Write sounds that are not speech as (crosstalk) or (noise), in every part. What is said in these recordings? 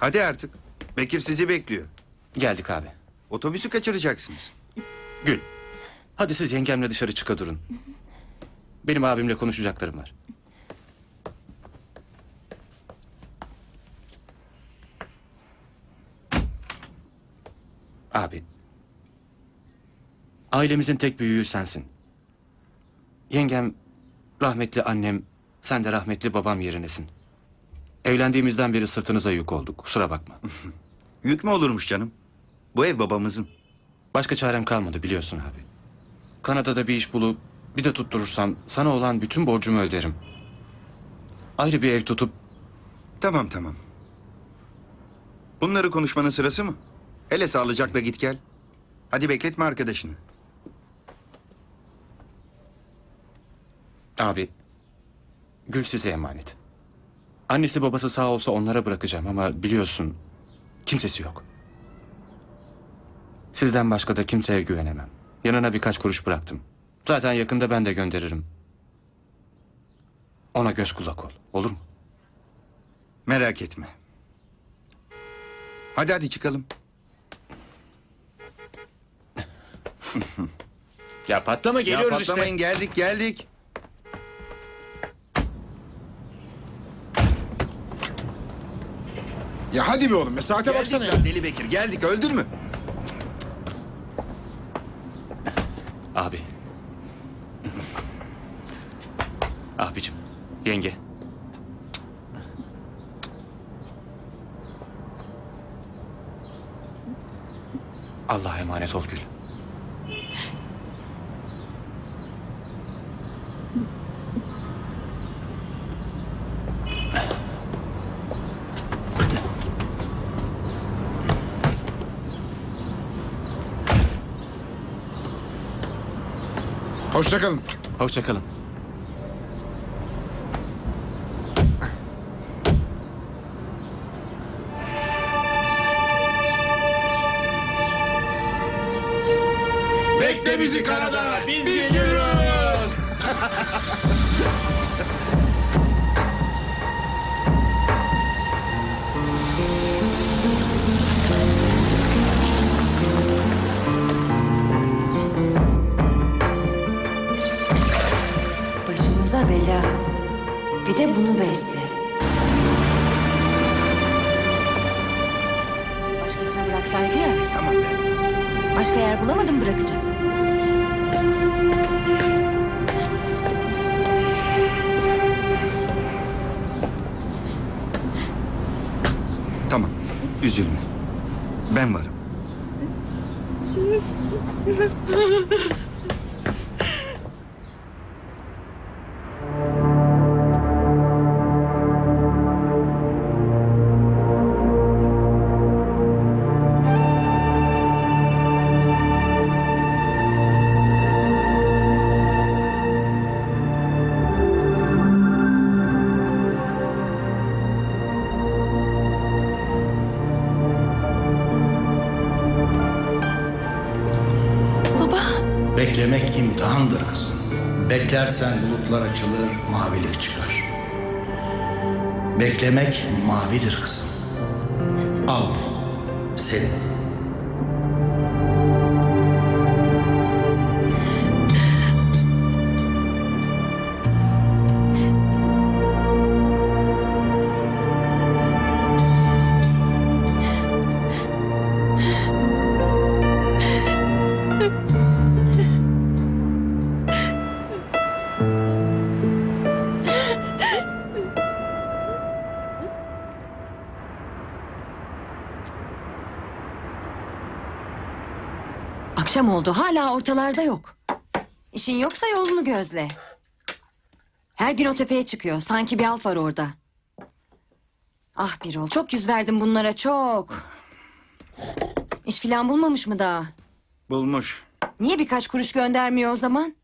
Hadi artık. Bekir sizi bekliyor. Geldik abi. Otobüsü kaçıracaksınız. Gül. Hadi siz yengemle dışarı çıka durun. Benim abimle konuşacaklarım var. Abi. Ailemizin tek büyüğü sensin. Yengem, rahmetli annem, sen de rahmetli babam yerinesin. Evlendiğimizden beri sırtınıza yük olduk. Kusura bakma. (laughs) Yük mü olurmuş canım? Bu ev babamızın. Başka çarem kalmadı biliyorsun abi. Kanada'da bir iş bulup bir de tutturursam sana olan bütün borcumu öderim. Ayrı bir ev tutup Tamam tamam. Bunları konuşmanın sırası mı? Hele sağlıcakla git gel. Hadi bekletme arkadaşını. abi Gül size emanet. Annesi babası sağ olsa onlara bırakacağım ama biliyorsun kimsesi yok. Sizden başka da kimseye güvenemem. Yanına birkaç kuruş bıraktım. Zaten yakında ben de gönderirim. Ona göz kulak ol. Olur mu? Merak etme. Hadi hadi çıkalım. Ya patlama ya patlamayın geldik geldik. Ya hadi be oğlum be saate Geldik baksana ya. lan Deli Bekir geldik öldün mü? Abi. Abicim, yenge. Allah'a emanet ol Gül. Hoşça kalın. Hoşça kalın. Bekle bizi Kanada. De bunu besle. Başkasına bıraksaydı ya. Tamam be. Başka yer bulamadım bırakacak. Tamam. Üzülme. Ben varım. Beklemek imtihandır kızım. Beklersen bulutlar açılır, mavilik çıkar. Beklemek mavidir kızım. Al, senin. Akşam oldu hala ortalarda yok. İşin yoksa yolunu gözle. Her gün o tepeye çıkıyor. Sanki bir alt var orada. Ah Birol çok yüz verdim bunlara çok. İş filan bulmamış mı daha? Bulmuş. Niye birkaç kuruş göndermiyor o zaman?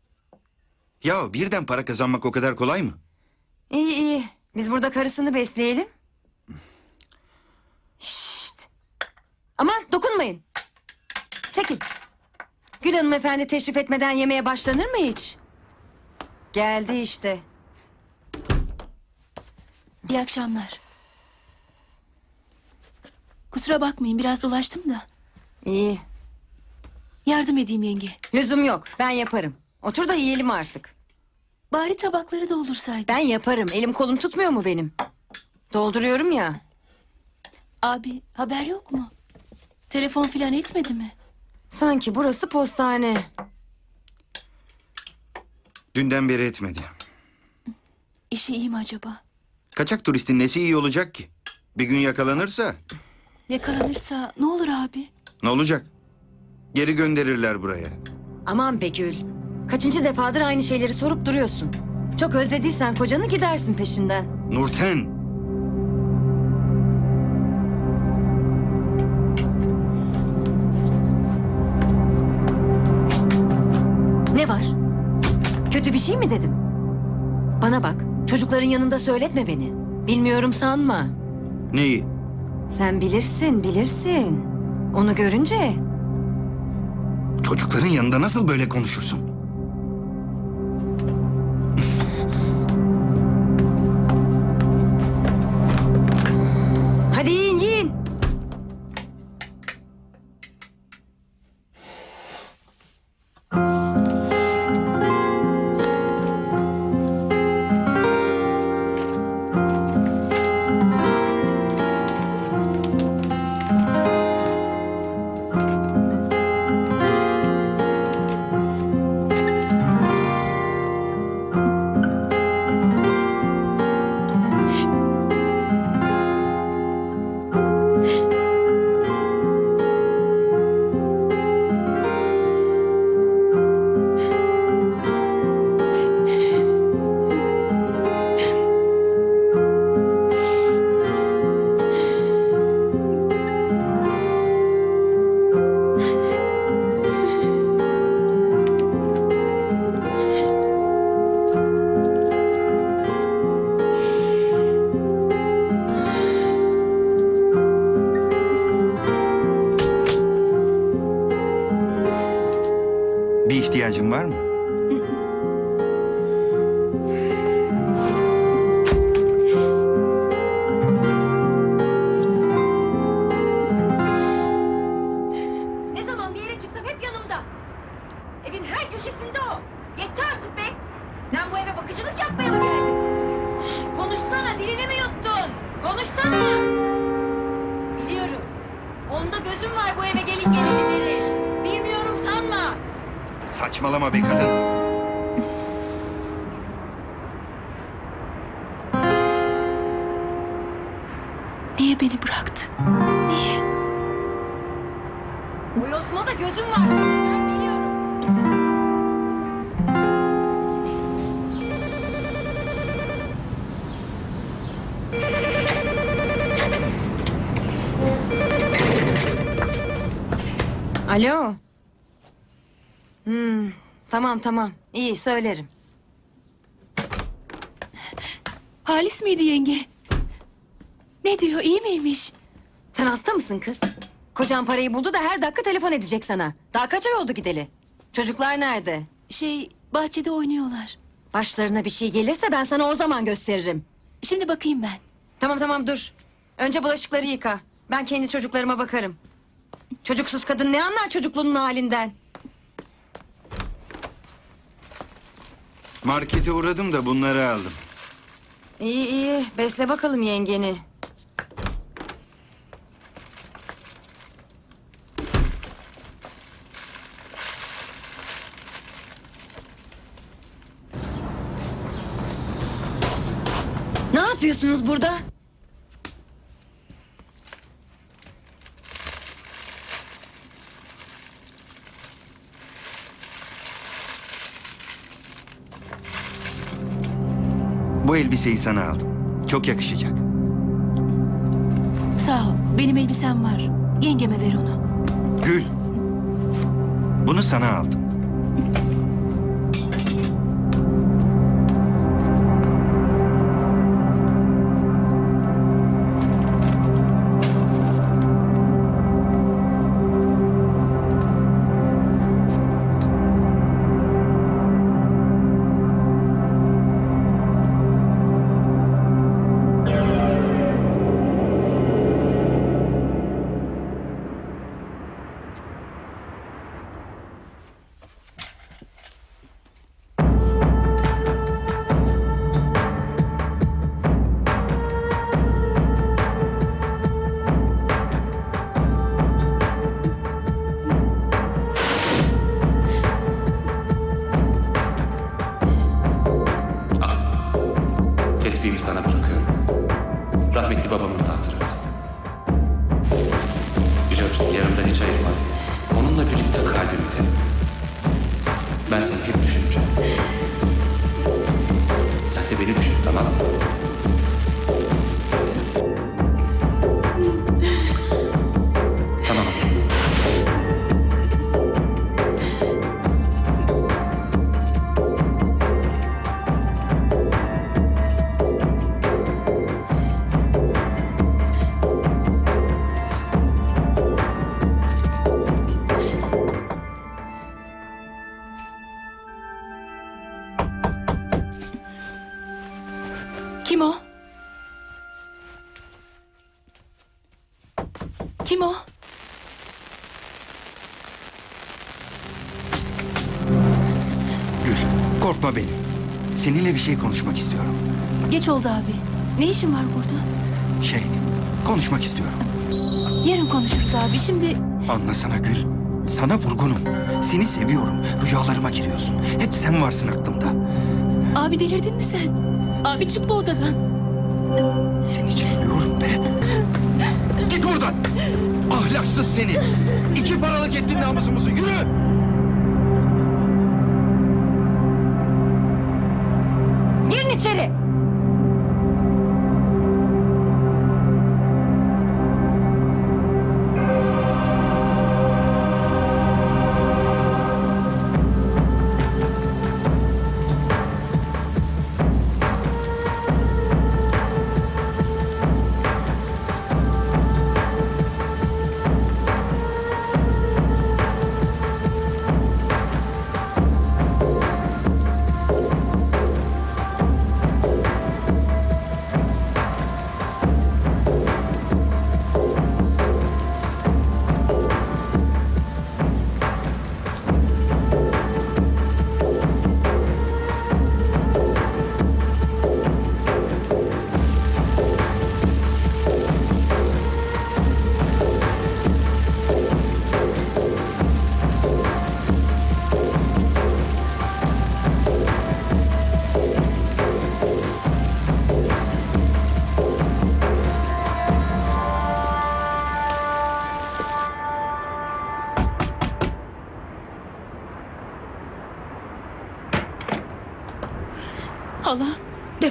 Ya birden para kazanmak o kadar kolay mı? İyi iyi. Biz burada karısını besleyelim. Şşt. Aman dokunmayın. Çekil. Gül Hanım efendi teşrif etmeden yemeğe başlanır mı hiç? Geldi işte. İyi akşamlar. Kusura bakmayın biraz dolaştım da. İyi. Yardım edeyim yenge. Lüzum yok. Ben yaparım. Otur da yiyelim artık. Bari tabakları doldursaydın. Ben yaparım. Elim kolum tutmuyor mu benim? Dolduruyorum ya. Abi haber yok mu? Telefon filan etmedi mi? Sanki burası postane. Dünden beri etmedi. İşi iyi mi acaba? Kaçak turistin nesi iyi olacak ki? Bir gün yakalanırsa Yakalanırsa ne olur abi? ne olacak? Geri gönderirler buraya. Aman be Gül. Kaçıncı defadır aynı şeyleri sorup duruyorsun. Çok özlediysen kocanı gidersin peşinden. Nurten, Şey mi dedim? Bana bak. Çocukların yanında söyletme beni. Bilmiyorum sanma. neyi? Sen bilirsin, bilirsin. Onu görünce Çocukların yanında nasıl böyle konuşursun? Bir ihtiyacın var mı? Ne zaman bir yere çıksam hep yanımda. Evin her köşesinde o. Yetti artık be. Ben bu eve bakıcılık yapmaya mı geldim? Konuşsana dilini mi yuttun? Konuşsana. Biliyorum. Onda gözüm var bu eve gelin sanma. Saçmalama be kadın. Niye beni bıraktı? Niye? Bu yosmada gözüm var senin. Ben biliyorum. Alo. Hmm, tamam tamam. İyi söylerim. Halis miydi yenge? Ne diyor iyi miymiş? Sen hasta mısın kız? Kocan parayı buldu da her dakika telefon edecek sana. Daha kaç ay oldu gideli? Çocuklar nerede? Şey bahçede oynuyorlar. Başlarına bir şey gelirse ben sana o zaman gösteririm. Şimdi bakayım ben. Tamam tamam dur. Önce bulaşıkları yıka. Ben kendi çocuklarıma bakarım. Çocuksuz kadın ne anlar çocukluğunun halinden? Markete uğradım da bunları aldım. İyi iyi. Besle bakalım yengeni. Ne yapıyorsunuz burada? Elbiseyi sana aldım. Çok yakışacak. Sağ ol. Benim elbisem var. Yengeme ver onu. Gül. Bunu sana aldım. Temizliğimi sana bırakıyorum. Rahmetli babamın hatırası. Biliyorsun yanımda hiç ayırmazdı. Onunla birlikte kalbimi de. Ben seni hep düşüneceğim. Kim o? Gül, korkma benim. Seninle bir şey konuşmak istiyorum. Geç oldu abi. Ne işin var burada? Şey, konuşmak istiyorum. Yarın konuşuruz abi. Şimdi Anlasana Gül. Sana vurgunum. Seni seviyorum. Rüyalarıma giriyorsun. Hep sen varsın aklımda. abi delirdin mi sen? Abi çık bu odadan. Seni için ölüyorum be. Git buradan. Ahlaksız seni. İki paralık ettin namusumuzu. Yürü. Girin içeri.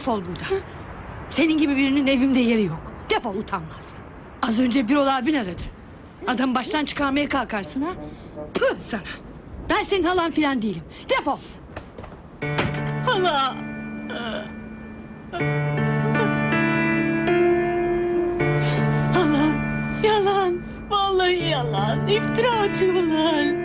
Defol buradan. Senin gibi birinin evimde yeri yok. Defol utanmaz. Az önce Birol abin aradı. Adam baştan çıkarmaya kalkarsın ha. Püh sana. Ben senin halan filan değilim. Defol. Hala. Hala. Yalan. Vallahi yalan. İftira atıyorlar.